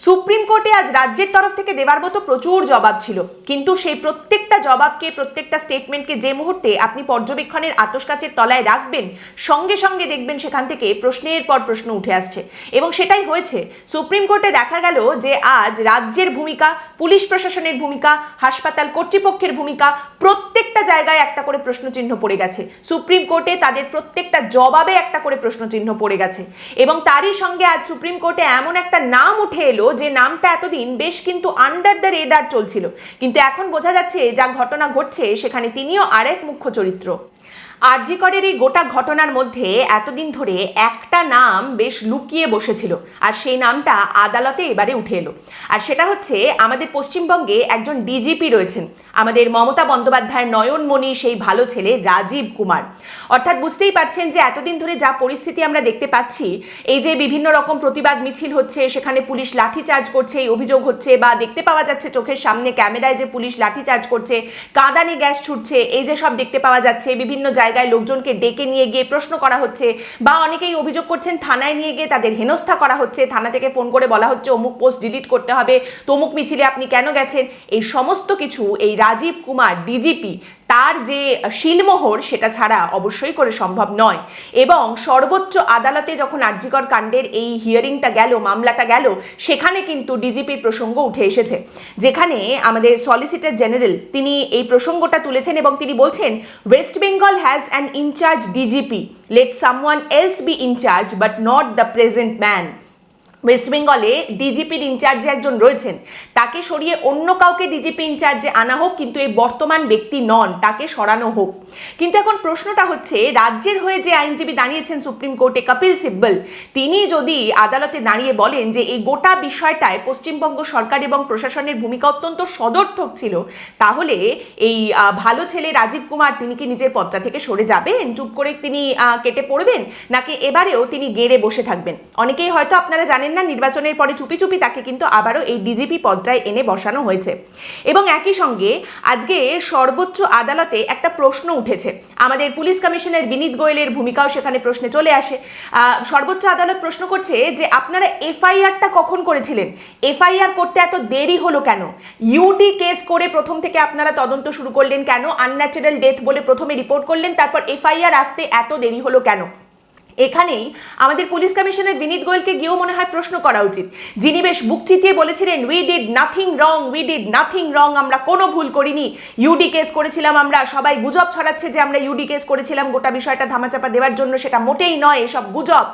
Supreme কোর্টে আজ রাজ্যের তরফ থেকে দেওয়ার মতো প্রচুর জবাব ছিল। কিন্তু সেই প্রত্যেকটা জবাবকে, প্রত্যেকটা স্টেটমেন্টকে যে মুহূর্তে আপনি পর্যবেক্ষণের আতসকাচের তলায় রাখবেন, সঙ্গে সঙ্গে দেখবেন সেখান থেকে প্রশ্নের পর প্রশ্ন উঠে আসছে। এবং সেটাই হয়েছে, সুপ্রিম কোর্টে দেখা গেল যে আজ রাজ্যের ভূমিকা, পুলিশ প্রশাসনের ভূমিকা, হাসপাতাল কর্তৃপক্ষের ভূমিকা, প্রত্যেকটা জায়গায় একটা করে প্রশ্নচিহ্ন পড়ে গেছে। সুপ্রিম কোর্টে তাদের প্রত্যেকটা জবাবে একটা করে প্রশ্নচিহ্ন পড়ে গেছে। এবং তারই সঙ্গে আজ সুপ্রিম কোর্টে এমন একটা নাম উঠে এলো যে নামটা এতদিন বেশ কিন্তু আন্ডার দ্য রেডার চলছিল। কিন্তু এখন বোঝা যাচ্ছে, যা ঘটনা ঘটছে, সেখানে তিনিও আরেক মুখ্য চরিত্র। আরজিকরের এই গোটা ঘটনার মধ্যে এতদিন ধরে একটা নাম বেশ লুকিয়ে বসেছিল, আর সেই নামটা আদালতে এবারে উঠে এলো। আর সেটা হচ্ছে আমাদের পশ্চিমবঙ্গে একজন ডিজিপি রয়েছেন, আমাদের মমতা বন্দ্যোপাধ্যায়, নয়নমণি, সেই ভালো ছেলে রাজীব কুমার। অর্থাৎ বুঝতেই পারছেন যে এতদিন ধরে যা পরিস্থিতি আমরা দেখতে পাচ্ছি, এই যে বিভিন্ন রকম প্রতিবাদ মিছিল হচ্ছে, সেখানে পুলিশ লাঠিচার্জ করছে, এই অভিযোগ হচ্ছে, বা দেখতে পাওয়া যাচ্ছে চোখের সামনে ক্যামেরায় যে পুলিশ লাঠিচার্জ করছে, কাঁদানে গ্যাস ছুটছে, এই যে সব দেখতে পাওয়া যাচ্ছে, বিভিন্ন জায়গায় লোকজনকে ডেকে নিয়ে গিয়ে প্রশ্ন করা হচ্ছে বা অনেকেই অভিযোগ করছেন থানায় নিয়ে গিয়ে তাদের হেনস্থা করা হচ্ছে। থানা থেকে ফোন করে বলা হচ্ছে, অমুক পোস্ট ডিলিট করতে হবে। তমুক মিছিলে আপনি কেন গেছেন? এই সমস্ত কিছু এই রাজীব কুমার, ডিজিপি তার যে শিলমোহর, সেটা ছাড়া অবশ্যই করে সম্ভব নয়। এবং সর্বোচ্চ আদালতে যখন আর্জিকর কাণ্ডের এই হিয়ারিংটা গেল, মামলাটা গেল, সেখানে কিন্তু ডিজিপির প্রসঙ্গ উঠে এসেছে। যেখানে আমাদের সলিসিটর জেনারেল তিনি এই প্রসঙ্গটা তুলেছেন এবং তিনি বলছেন West Bengal has an incharge DGP let someone else be incharge but not the present man West বেঙ্গলে ডিজিপির ইনচার্জে একজন রয়েছেন। তাকে সরিয়ে অন্য কাউকে ডিজিপি ইনচার্জে আনা হোক, কিন্তু এই বর্তমান ব্যক্তি নন, তাকে সরানো হোক। কিন্তু এখন প্রশ্নটা হচ্ছে, রাজ্যের হয়ে যে আইনজীবী দাঁড়িয়েছেন সুপ্রিম কোর্টে কপিল সিব্বল, তিনি যদি আদালতে দাঁড়িয়ে বলেন যে এই গোটা বিষয়টায় পশ্চিমবঙ্গ সরকার এবং প্রশাসনের ভূমিকা অত্যন্ত সদর্থক ছিল, তাহলে এই ভালো ছেলে রাজীব কুমার তিনি কি নিজের পদটা থেকে সরে যাবেন? চুপ করে তিনি কেটে পড়বেন? নাকি এবারেও তিনি গেড়ে বসে থাকবেন? অনেকেই হয়তো আপনারা জানেন না, নির্বাচনের পরে চুপি চুপি তাকে কিন্তু আবারও এই ডিজিপি পদটায় এনে বসানো হয়েছে। এবং একই সঙ্গে আজকে সর্বোচ্চ আদালতে একটা প্রশ্ন উঠেছে। আমাদের পুলিশ কমিশনার বিনীত গোয়েলের ভূমিকাও সেখানে প্রশ্নে চলে আসে। সর্বোচ্চ আদালত প্রশ্ন করছে যে আপনারা এফআইআরটা কখন করেছিলেন? এফআইআর করতে এত দেরি হলো কেন? ইউডি কেস করে প্রথম থেকে আপনারা তদন্ত শুরু করলেন কেন? আনন্যাচারাল ডেথ বলে প্রথমে রিপোর্ট করলেন, তারপর এফআইআর আসতে এত দেরি হলো কেন? এখানেই আমাদের পুলিশ কমিশনার বিনীত গোয়েলকে গিয়েও মনে হয় প্রশ্ন করা উচিত। যিনি বেশ বুক চিতিয়ে বলেছিলেন we did nothing wrong we did nothing wrong আমরা কোনো ভুল করিনি। ইউডি কেস করেছিলাম আমরা, সবাই গুজব ছড়াচ্ছে যে আমরা ইউডি কেস করেছিলাম, গোটা বিষয়টা ধামাচাপা দেওয়ার জন্য সেটা মোটেই নয়, এসব গুজব।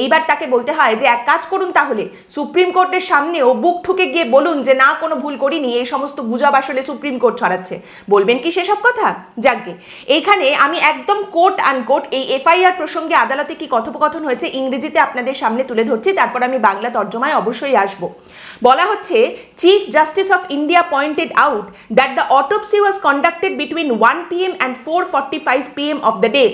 এইবার তাকে বলতে হয় যে, এক কাজ করুন তাহলে, সুপ্রিম কোর্টের সামনেও বুক ঠুকে গিয়ে বলুন যে, না, কোনো ভুল করিনি, এই সমস্ত গুজব আসলে সুপ্রিম কোর্ট ছড়াচ্ছে। বলবেন কি সেসব কথা? যাকগে এইখানে আমি একদম কোর্ট আনকোট এই এফআইআর প্রসঙ্গে আদালতে কি কথোপকথন হয়েছে, ইংরেজিতে আপনাদের সামনে তুলে ধরছি, তারপর আমি বাংলা তর্জমায় অবশ্যই আসব। বলা হচ্ছে chief justice of India pointed out that the autopsy was conducted between one PM and four forty five PM of the day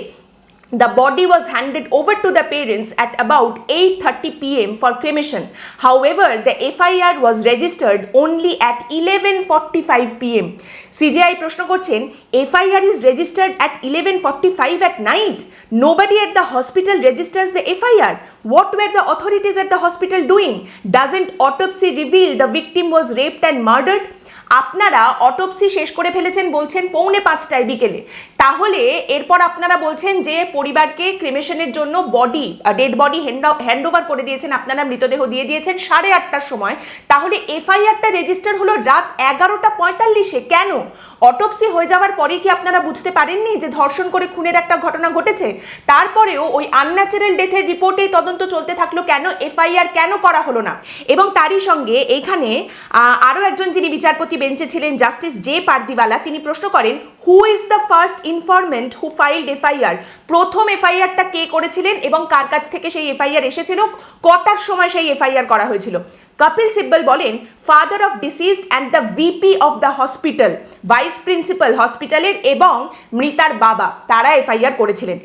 The body was handed over to the parents at about 8:30 p.m. for cremation. However, the FIR was registered only at 11:45 p.m. CJI প্রশ্ন করছেন FIR is registered at 11:45 at night. Nobody at the hospital registers the FIR. What were the authorities at the hospital doing? Doesn't autopsy reveal the victim was raped and murdered? আপনারা autopsy শেষ করে ফেলেছেন বলছেন পৌনে পাঁচটায় বিকেলে। তাহলে এরপর আপনারা বলছেন যে পরিবারকে ক্রিমেশনের জন্য body dead body hand over করে দিয়েছেন, আপনারা মৃতদেহ দিয়ে দিয়েছেন সাড়ে আটটার সময়। তাহলে এফআইআরটা রেজিস্টার হলো রাত এগারোটা পঁয়তাল্লিশে। কেন? অটোপসি হয়ে যাওয়ার পরে কি আপনারা বুঝতে পারেননি যে ধর্ষণ করে খুনের একটা ঘটনা ঘটেছে? তারপরেও ওই আনন্যাচারাল ডেথের রিপোর্টেই তদন্ত চলতে থাকল কেন? এফআইআর কেন করা হলো না? এবং তারই সঙ্গে এখানে আরও একজন যিনি বিচারপতি বেঞ্চে ছিলেন, জাস্টিস জে পার্দিওয়ালা, তিনি প্রশ্ন করেন who is the first informant who filed FIR প্রথম এফআইআরটা কে করেছিলেন এবং কার কাছ থেকে সেই এফআইআর এসেছিল? কটার সময় সেই এফআইআর করা হয়েছিল? কপিল সিব্বল বলেন father of deceased and the VP of the hospital vice principal হসপিটালের এবং মৃতার বাবা, তারা এফআইআর করেছিলেন।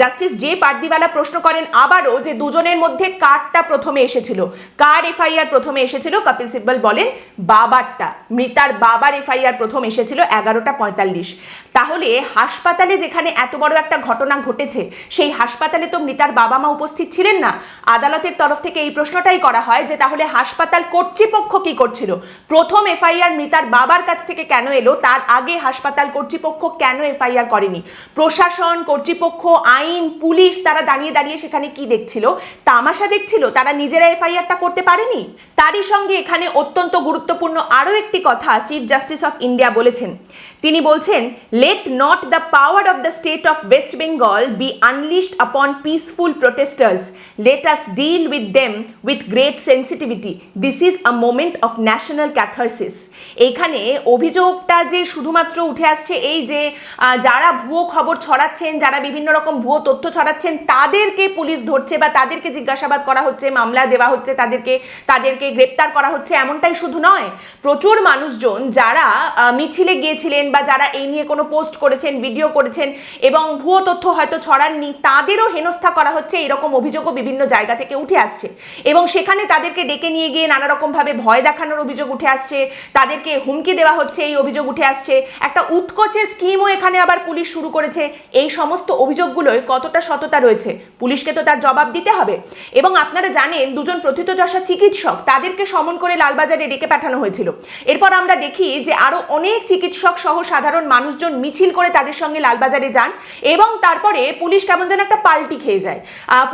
জাস্টিস জে পার্দিওয়ালা প্রশ্ন করেন আবারও যে দুজনের মধ্যে কারটা প্রথমে এসেছিল। কার এফআইআর প্রথমে এসেছিল? কপিল সিব্বল বলেন, বাবারটা। মৃতার বাবার এফআইআর প্রথম এসেছিল এগারোটা পঁয়তাল্লিশ। তাহলে হাসপাতালে যেখানে এত বড় একটা ঘটনা ঘটেছে, সেই হাসপাতালে তো মৃতার বাবা মা উপস্থিত ছিলেন না। আদালতের তরফ থেকে এই প্রশ্নটাই করা হয় যে তাহলে হাসপাতাল কর্তৃপক্ষ কি করছিল? প্রথম এফআইআর মৃতার বাবার কাছ থেকে কেন এলো? তার আগে হাসপাতাল কর্তৃপক্ষ কেন এফআইআর করেনি? প্রশাসন, কর্তৃপক্ষ আইন, পুলিশ তারা দাঁড়িয়ে দাঁড়িয়ে সেখানে কি দেখছিল? তামাশা দেখছিল? তারা নিজেরা এফআইআরটা করতে পারেনি? তারই সঙ্গে এখানে অত্যন্ত গুরুত্বপূর্ণ আরও একটি কথা চিফ জাস্টিস অফ ইন্ডিয়া বলেছেন। তিনি বলছেন let not the power of the state of West Bengal be unleashed upon peaceful protesters let us deal with them with great sensitivity this is a moment of national catharsis এখানে অভিযোগটা যে শুধুমাত্র উঠে আসছে, এই যে যারা ভুয়ো খবর ছড়াচ্ছেন, যারা বিভিন্ন রকম ভুয়ো তথ্য ছড়াচ্ছেন, তাদেরকে পুলিশ ধরছে বা তাদেরকে জিজ্ঞাসাবাদ করা হচ্ছে, মামলা দেওয়া হচ্ছে, তাদেরকে তাদেরকে গ্রেপ্তার করা হচ্ছে, এমনটাই শুধু নয়। প্রচুর মানুষজন যারা মিছিলে গিয়েছিলেন বা যারা এই নিয়ে কোনো পোস্ট করেছেন, ভিডিও করেছেন এবং ভুয়ো তথ্য হয়তো ছড়াননি, তাদেরও হেনস্থা করা হচ্ছে, এরকম অভিযোগও বিভিন্ন জায়গা থেকে উঠে আসছে। এবং সেখানে তাদেরকে ডেকে নিয়ে গিয়ে নানা রকম ভাবে ভয় দেখানোর অভিযোগ উঠে আসছে, তাদেরকে হুমকি দেওয়া হচ্ছে, এই অভিযোগ উঠে আসছে। একটা উৎকোচের স্কিমও এখানে আবার পুলিশ শুরু করেছে। এই সমস্ত অভিযোগগুলোয় কতটা সততা রয়েছে, পুলিশকে তো তার জবাব দিতে হবে। এবং আপনারা জানেন, দুজন প্রথিতযশা চিকিৎসক, তাদেরকে সমন করে লালবাজারে ডেকে পাঠানো হয়েছিল। এরপর আমরা দেখি যে আরও অনেক চিকিৎসক সহ সাধারণ মানুষজন মিছিল করে তাদের সঙ্গে লালবাজারে যান এবং তারপরে পুলিশ কেমন যেন একটা পাল্টি খেয়ে যায়।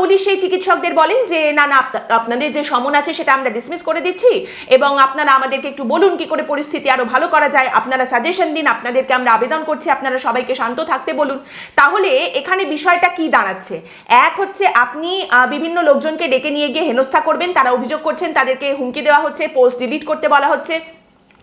পুলিশ সেই চিকিৎসকদের বলেন যে, না না আপনাদের যে সমন আছে সেটা আমরা ডিসমিস করে দিচ্ছি এবং আপনারা আমাদেরকে একটু বলুন কি করে পরিস্থিতি আরও ভালো করা যায়। আপনারা সাজেশন দিন, আপনাদেরকে আমরা আবেদন করছি, আপনারা সবাইকে শান্ত থাকতে বলুন। তাহলে এখানে বিষয়টা কি দাঁড়াচ্ছে? এক হচ্ছে আপনি বিভিন্ন লোকজনকে ডেকে নিয়ে গিয়ে হেনস্থা করবেন, তারা অভিযোগ করছেন, তাদেরকে হুমকি দেওয়া হচ্ছে পোস্ট ডিলিট করতে বলা হচ্ছে।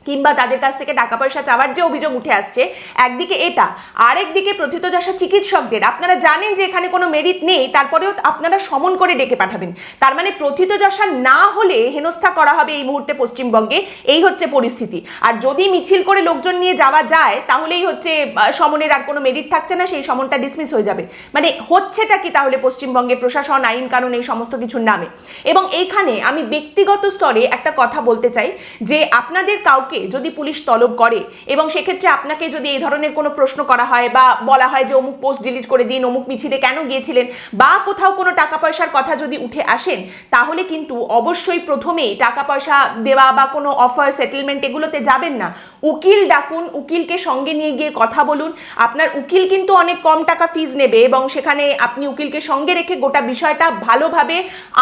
কিংবা তাদের কাছ থেকে টাকা পয়সা চাওয়ার যে অভিযোগ উঠে আসছে, একদিকে এটা, আরেকদিকে প্রথিতযশা চিকিৎসকদের। আপনারা জানেন যে এখানে কোনো মেরিট নেই, তারপরেও আপনারা সমন করে ডেকে পাঠাবেন। তার মানে প্রথিতযশা না হলে হেনস্থা করা হবে এই মুহূর্তে পশ্চিমবঙ্গে, এই হচ্ছে পরিস্থিতি। আর যদি মিছিল করে লোকজন নিয়ে যাওয়া যায়, তাহলেই হচ্ছে সমনের আর কোনো মেরিট থাকছে না, সেই সমনটা ডিসমিস হয়ে যাবে। মানে হচ্ছেটা কি তাহলে পশ্চিমবঙ্গে? প্রশাসন, আইন কানুন, এই সমস্ত কিছুর নামে। এবং এইখানে আমি ব্যক্তিগত স্তরে একটা কথা বলতে চাই, যে আপনাদের কাউকে যদি পুলিশ তলব করে এবং সেক্ষেত্রে আপনাকে যদি এই ধরনের কোনো প্রশ্ন করা হয় বা বলা হয় যে অমুক পোস্ট ডিলিট করে দিন, অমুক মিছিলে কেন গিয়েছিলেন বা কোথাও কোনো টাকা পয়সার কথা যদি উঠে আসেন, তাহলে কিন্তু অবশ্যই প্রথমেই টাকা পয়সা দেওয়া বা কোনো অফার সেটেলমেন্ট এগুলোতে যাবেন না। উকিল ডাকুন, উকিলকে সঙ্গে নিয়ে গিয়ে কথা বলুন। আপনার উকিল কিন্তু অনেক কম টাকা ফিজ নেবে এবং সেখানে আপনি উকিলকে সঙ্গে রেখে গোটা বিষয়টা ভালোভাবে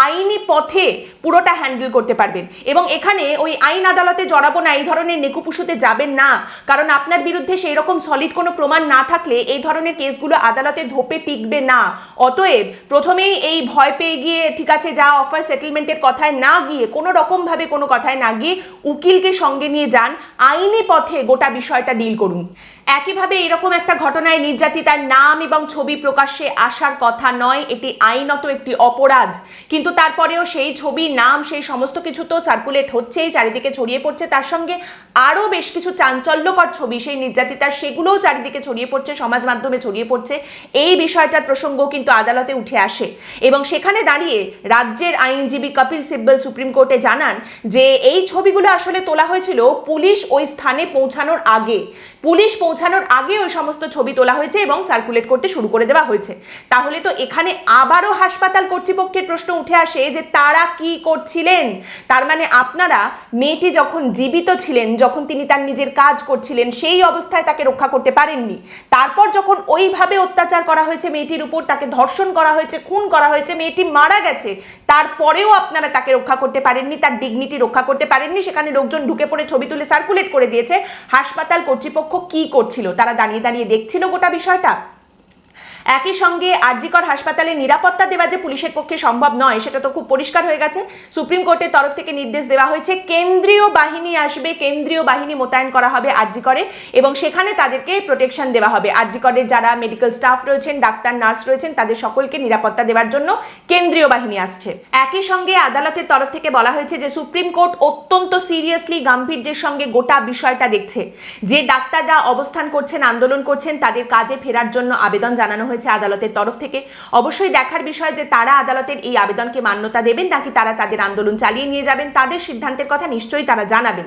আইনি পথে পুরোটা হ্যান্ডেল করতে পারবেন। এবং এখানে ওই আইন আদালতে জড়াবো না, এই ধরনের নেকুপুসুতে যাবেন না। কারণ আপনার বিরুদ্ধে সেই রকম সলিড কোনো প্রমাণ না থাকলে এই ধরনের কেসগুলো আদালতে ধোপে টিকবে না। অতএব প্রথমেই এই ভয় পেয়ে গিয়ে, ঠিক আছে, যা অফার সেটেলমেন্টের কথায় না গিয়ে, কোনো রকমভাবে কোনো কথায় না গিয়ে উকিলকে সঙ্গে নিয়ে যান। আইনি পথে গোটা বিষয়টা ডিল করুন। একইভাবে এরকম একটা ঘটনায় নির্যাতিতার নাম এবং ছবি প্রকাশ্যে আসার কথা নয়। এটি আইনত একটি অপরাধ। কিন্তু তারপরেও সেই ছবি, নাম, সেই সমস্ত কিছু তো সার্কুলেট হচ্ছেই, চারিদিকে ছড়িয়ে পড়ছে। তার সঙ্গে আরও বেশ কিছু চাঞ্চল্যকর ছবি, সেই নির্যাতিতার সেগুলোও চারিদিকে ছড়িয়ে পড়ছে, সমাজ মাধ্যমে ছড়িয়ে পড়ছে। এই বিষয়টার প্রসঙ্গ কিন্তু আদালতে উঠে আসে। এবং সেখানে দাঁড়িয়ে রাজ্যের আইনজীবী কপিল সিব্বল সুপ্রিম কোর্টে জানান যে, এই ছবিগুলো আসলে তোলা হয়েছিল পুলিশ ওই স্থানে পৌঁছানোর আগে। পুলিশ পৌঁছানোর আগে ওই সমস্ত ছবি তোলা হয়েছে এবং সার্কুলেট করতে শুরু করে দেওয়া হয়েছে। তাহলে তো এখানে আবারও হাসপাতাল কর্তৃপক্ষের প্রশ্ন উঠে আসে যে তারা কি করছিলেন? তার মানে আপনারা মেয়েটি যখন জীবিত ছিলেন, যখন তিনি তার নিজের কাজ করছিলেন, সেই অবস্থায় তাকে রক্ষা করতে পারেননি। তারপর যখন ওইভাবে অত্যাচার করা হয়েছে মেয়েটির উপর, তাকে ধর্ষণ করা হয়েছে, খুন করা হয়েছে, মেয়েটি মারা গেছে তারপরেও আপনারা তাকে রক্ষা করতে পারেননি, তার ডিগনিটি রক্ষা করতে পারেননি, সেখানে লোকজন ঢুকে পড়ে ছবি তুলে সার্কুলেট করে দিয়েছে। হাসপাতাল কর্তৃপক্ষ কি করছিল? তারা দাঁড়িয়ে দাঁড়িয়ে দেখছিল গোটা বিষয়টা? একই সঙ্গে আরজিকর হাসপাতালে নিরাপত্তা দেওয়া যে পুলিশের পক্ষে সম্ভব নয়, সেটা তো খুব পরিষ্কার হয়ে গেছে। সুপ্রিম কোর্টের তরফ থেকে নির্দেশ দেওয়া হয়েছে, কেন্দ্রীয় বাহিনী আসবে, কেন্দ্রীয় বাহিনী মোতায়েন করা হবে আরজিকরে এবং সেখানে তাদেরকে প্রোটেকশন দেওয়া হবে। আরজিকরের যারা মেডিকেল স্টাফ রয়েছেন ডাক্তার নার্স রয়েছেন, তাদের সকলকে নিরাপত্তা দেওয়ার জন্য কেন্দ্রীয় বাহিনী আসছে। একই সঙ্গে আদালতের তরফ থেকে বলা হয়েছে যে, সুপ্রিম কোর্ট অত্যন্ত সিরিয়াসলি গাম্ভীর্যের সঙ্গে গোটা বিষয়টা দেখছে। যে ডাক্তাররা অবস্থান করছেন, আন্দোলন করছেন, তাদের কাজে ফেরার জন্য আবেদন জানানো হয়েছে। হয়েছে আদালতের তরফ থেকে। অবশ্যই দেখার বিষয় যে তারা আদালতের এই আবেদনকে মান্যতা দেবেন, নাকি তারা তাদের আন্দোলন চালিয়ে নিয়ে যাবেন, তাদের সিদ্ধান্তের কথা নিশ্চয়ই তারা জানাবেন।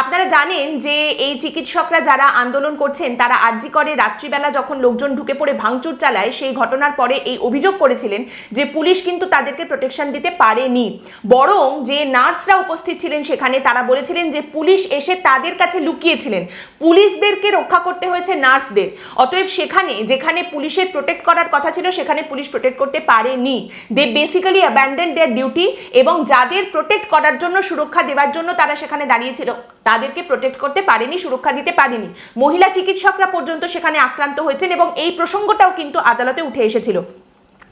আপনারা জানেন যে এই চিকিৎসকরা যারা আন্দোলন করছেন, তারা আর্জি করে, রাত্রিবেলা যখন লোকজন ঢুকে পড়ে ভাঙচুর চালায়, সেই ঘটনার পরে এই অভিযোগ করেছিলেন যে পুলিশ কিন্তু তাদেরকে প্রোটেকশন দিতে পারেনি। বরং যে নার্সরা উপস্থিত ছিলেন সেখানে তারা বলেছিলেন যে পুলিশ এসে তাদের কাছে লুকিয়েছিলেন। পুলিশদেরকে রক্ষা করতে হয়েছে নার্সদের। অতএব সেখানে, যেখানে পুলিশের প্রোটেক্ট করার কথা ছিল, সেখানে পুলিশ প্রোটেক্ট করতে পারেনি। They basically abandon their duty এবং যাদের প্রোটেক্ট করার জন্য সুরক্ষা দেওয়ার জন্য তারা সেখানে দাঁড়িয়েছিল, তাদেরকে প্রোটেক্ট করতে পারেনি, সুরক্ষা দিতে পারেনি। মহিলা চিকিৎসকরা পর্যন্ত সেখানে আক্রান্ত হয়েছেন এবং এই প্রসঙ্গটাও কিন্তু আদালতে উঠে এসেছিল।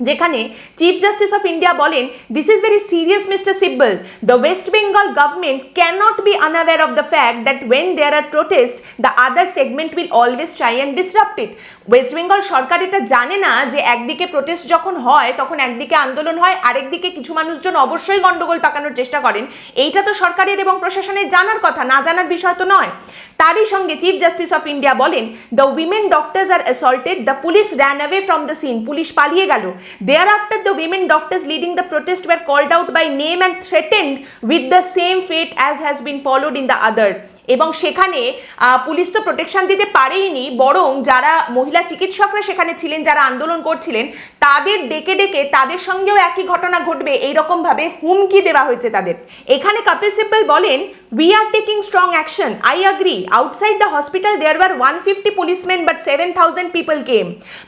যেখানে চিফ জাস্টিস অফ ইন্ডিয়া বলেন this is very serious mister Sibal the West Bengal government cannot be unaware of the fact that when there are protest the other segment will always try and disrupt it West Bengal সরকার এটা জানে না যে একদিকে protest যখন হয়, তখন একদিকে আন্দোলন হয় আরেকদিকে কিছু মানুষজন অবশ্যই গন্ডগোল পাকানোর চেষ্টা করেন। এইটা তো সরকারের এবং প্রশাসনের জানার কথা, না জানার বিষয় তো নয়। তারই সঙ্গে চিফ জাস্টিস অফ ইন্ডিয়া বলেন the women doctors are assaulted the police ran away from the scene police পালিয়ে গেল। There the women doctors leading the protest were called out by name and threatened with the same fate as has been followed in the other. এবং সেখানে police তো protection দিতে পারেইনি বরং যারা মহিলা চিকিৎসকরা সেখানে ছিলেন যারা আন্দোলন করছিলেন তাদের ডেকে ডেকে তাদের সঙ্গেও একই ঘটনা ঘটবে, এইরকম ভাবে হুমকি দেওয়া হয়েছে তাদের। এখানে কপিল সিব্বল বলেন we are taking strong action I agree outside the hospital there were one fifty policemen but seven thousand people came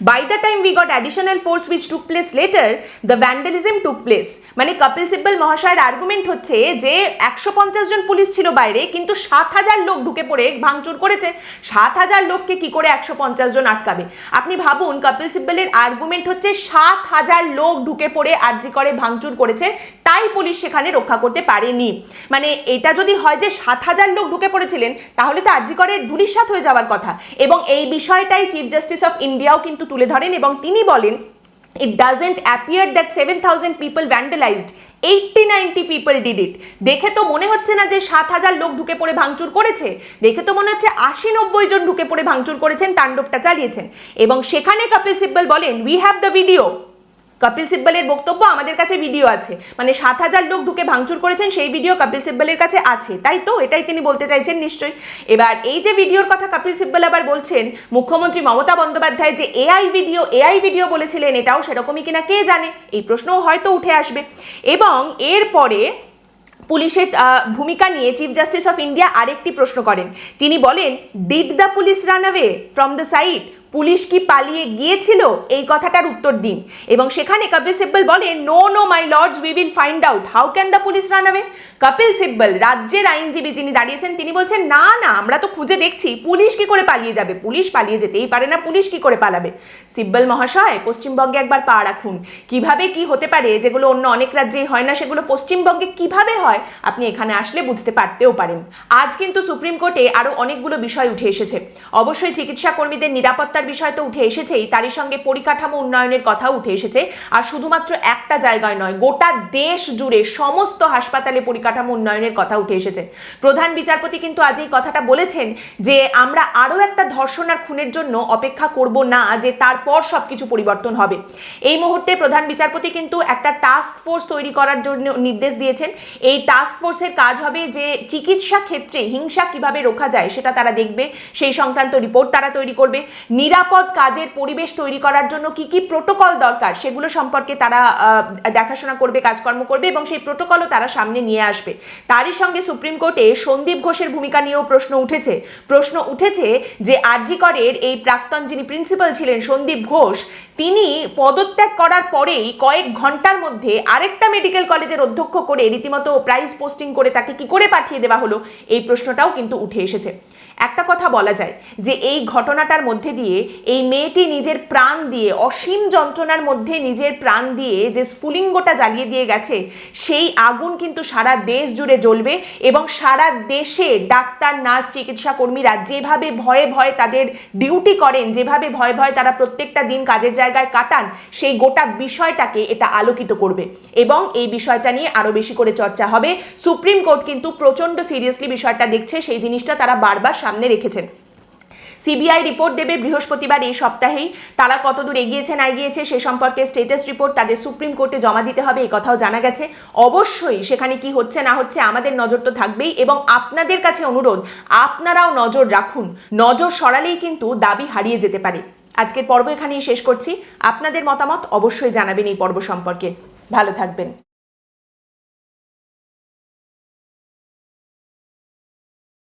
by the time we got additional force which took place later the vandalism took place মানে কপিল সিব্বল মহাশয়ের argument হচ্ছে যে, একশো পঞ্চাশ জন police ছিল বাইরে, কিন্তু সাত হাজার লোক ঢুকে পড়ে, ভাঙচুর করেছে। সাত হাজার লোককে কি করে একশো পঞ্চাশ জন আটকাবে? আপনি ভাবুন, কপিল সিব্বলের আর্গুমেন্ট হচ্ছে সাত হাজার লোক ঢুকে পড়ে আর্জি করে, ভাঙচুর করেছে। তাই পুলিশ সেখানে রক্ষা করতে পারেনি। মানে এটা যদি হয় যে সাত হাজার লোক ঢুকে পড়েছিলেন, তাহলে তো আর্জি করে ধুলিসাত হয়ে যাওয়ার কথা। এবং এই বিষয়টাই চিফ জাস্টিস অফ ইন্ডিয়াও কিন্তু তুলে ধরেন এবং তিনি বলেন, it appear that seven 7000 people vandalized 80 90 people did it. দেখে তো মনে হচ্ছে না যে সাত হাজার লোক ঢুকে পড়ে ভাঙচুর করেছে? দেখে তো মনে হচ্ছে আশি, নব্বই জন ঢুকে পড়ে ভাঙচুর করেছেন, তাণ্ডবটা চালিয়েছেন। এবং সেখানে কপিল সিব্বল বলেন we have the video Kapil সিব্বলের বক্তব্য আমাদের কাছে ভিডিও আছে। মানে সাত হাজার লোক ঢুকে ভাঙচুর করেছেন, সেই ভিডিও কপিল সিব্বলের কাছে আছে। তাই তো? এটাই তিনি বলতে চাইছেন নিশ্চয়ই। এবার এই যে ভিডিওর কথা কপিল সিব্বল আবার বলছেন, মুখ্যমন্ত্রী মমতা বন্দ্যোপাধ্যায় যে এআই ভিডিও এআই ভিডিও বলেছিলেন, এটাও সেরকমই কিনা কে জানে? এই প্রশ্নও হয়তো উঠে আসবে। এবং এরপরে পুলিশের ভূমিকা নিয়ে চিফ জাস্টিস অফ ইন্ডিয়া আরেকটি প্রশ্ন করেন। তিনি বলেন did the police ran away from the site police কি পালিয়ে গিয়েছিল? এই কথাটার উত্তর দিন। এবং সেখানে কপিল সিব্বল বলে no no my lords we will find out how can the police ran away Kapil Sibal, রাজ্যের আইনজীবী যিনি দাঁড়িয়েছেন, তিনি বলছেন, না না, আমরা তো খুঁজে দেখছি। পুলিশ কি করে পালিয়ে যাবে? পুলিশ পালিয়ে যেতেই পারে না। পুলিশ কি করে পালাবে? সিব্বল মহাশয়, পশ্চিমবঙ্গে একবার পা রাখুন। কীভাবে কি হতে পারে? যেগুলো অন্য অনেক রাজ্যেই হয় না, সেগুলো পশ্চিমবঙ্গে কীভাবে হয়? আপনি এখানে আসলে বুঝতে পারতেও পারেন। আজ কিন্তু সুপ্রিম কোর্টে আরও অনেকগুলো বিষয় উঠে এসেছে। অবশ্যই চিকিৎসা কর্মীদের নিরাপত্তার বিষয় তো উঠে এসেছেই। তারই সঙ্গে পরিকাঠামো উন্নয়নের কথা উঠে এসেছে। আর শুধুমাত্র একটা জায়গায় নয়, গোটা দেশ জুড়ে সমস্ত হাসপাতালে পরিকাঠামো উন্নয়নের কথা উঠে এসেছে। প্রধান বিচারপতি কিন্তু আজ এই কথাটা বলেছেন যে, আমরা আরও একটা ধর্ষণ আর খুনের জন্য অপেক্ষা করব না, যে তারপর সবকিছু পরিবর্তন হবে। এই মুহূর্তে প্রধান বিচারপতি কিন্তু একটা টাস্ক ফোর্স তৈরি করার জন্য নির্দেশ দিয়েছেন। এই টাস্ক ফোর্সের কাজ হবে যে, চিকিৎসা ক্ষেত্রে হিংসা কীভাবে রোখা যায় সেটা তারা দেখবে। সেই সংক্রান্ত রিপোর্ট তারা তৈরি করবে। নিরাপদ কাজের পরিবেশ তৈরি করার জন্য কি কি প্রোটোকল দরকার? সেগুলো সম্পর্কে তারা দেখাশোনা করবে, কাজকর্ম করবে এবং সেই প্রোটোকলও তারা সামনে নিয়ে আসবে। তারই সঙ্গে সুপ্রিম কোর্টে সন্দীপ ঘোষের ভূমিকা নিয়েও প্রশ্ন উঠেছে। প্রশ্ন উঠেছে যে আরজি করের এই প্রাক্তন যিনি প্রিন্সিপাল ছিলেন সন্দীপ ঘোষ, তিনি পদত্যাগ করার পরেই কয়েক ঘণ্টার মধ্যে আরেকটা মেডিকেল কলেজের অধ্যক্ষ করে রীতিমতো প্রাইজ পোস্টিং করে তাকে কি করে পাঠিয়ে দেওয়া হলো? এই প্রশ্নটাও কিন্তু উঠে এসেছে। একটা কথা বলা যায় যে এই ঘটনাটার মধ্যে দিয়ে এই মেয়েটি নিজের প্রাণ দিয়ে, অসীম যন্ত্রণার মধ্যে নিজের প্রাণ দিয়ে যে স্ফুলিঙ্গটা জ্বালিয়ে দিয়ে গেছে, সেই আগুন কিন্তু সারা দেশ জুড়ে জ্বলবে এবং সারা দেশে ডাক্তার, নার্স চিকিৎসা কর্মীরা যেভাবে ভয়ে ভয়ে তাদের ডিউটি করেন, যেভাবে ভয়ে ভয়ে তারা প্রত্যেকটা দিন কাজের জায়গায় কাটান, সেই গোটা বিষয়টাকে এটা আলোকিত করবে এবং এই বিষয়টা নিয়ে আরও বেশি করে চর্চা হবে। সুপ্রিম কোর্ট কিন্তু প্রচণ্ড সিরিয়াসলি বিষয়টা দেখছে, সেই জিনিসটা তারা বারবার সামনে রেখেছেন। সিবিআই রিপোর্ট দেবে বৃহস্পতিবার এই সপ্তাহেই। তারা কতদূর এগিয়েছে না এগিয়েছে, সে সম্পর্কে স্টেটাস রিপোর্ট তাদের সুপ্রিম কোর্টে জমা দিতে হবে এই কথাও জানা গেছে। অবশ্যই সেখানে কি হচ্ছে, না হচ্ছে, আমাদের নজর তো থাকবেই এবং আপনাদের কাছে অনুরোধ, আপনারাও নজর রাখুন। নজর সরালেই কিন্তু দাবি হারিয়ে যেতে পারে। আজকের পর্ব এখানেই শেষ করছি। আপনাদের মতামত অবশ্যই জানাবেন এই পর্ব সম্পর্কে। ভালো থাকবেন।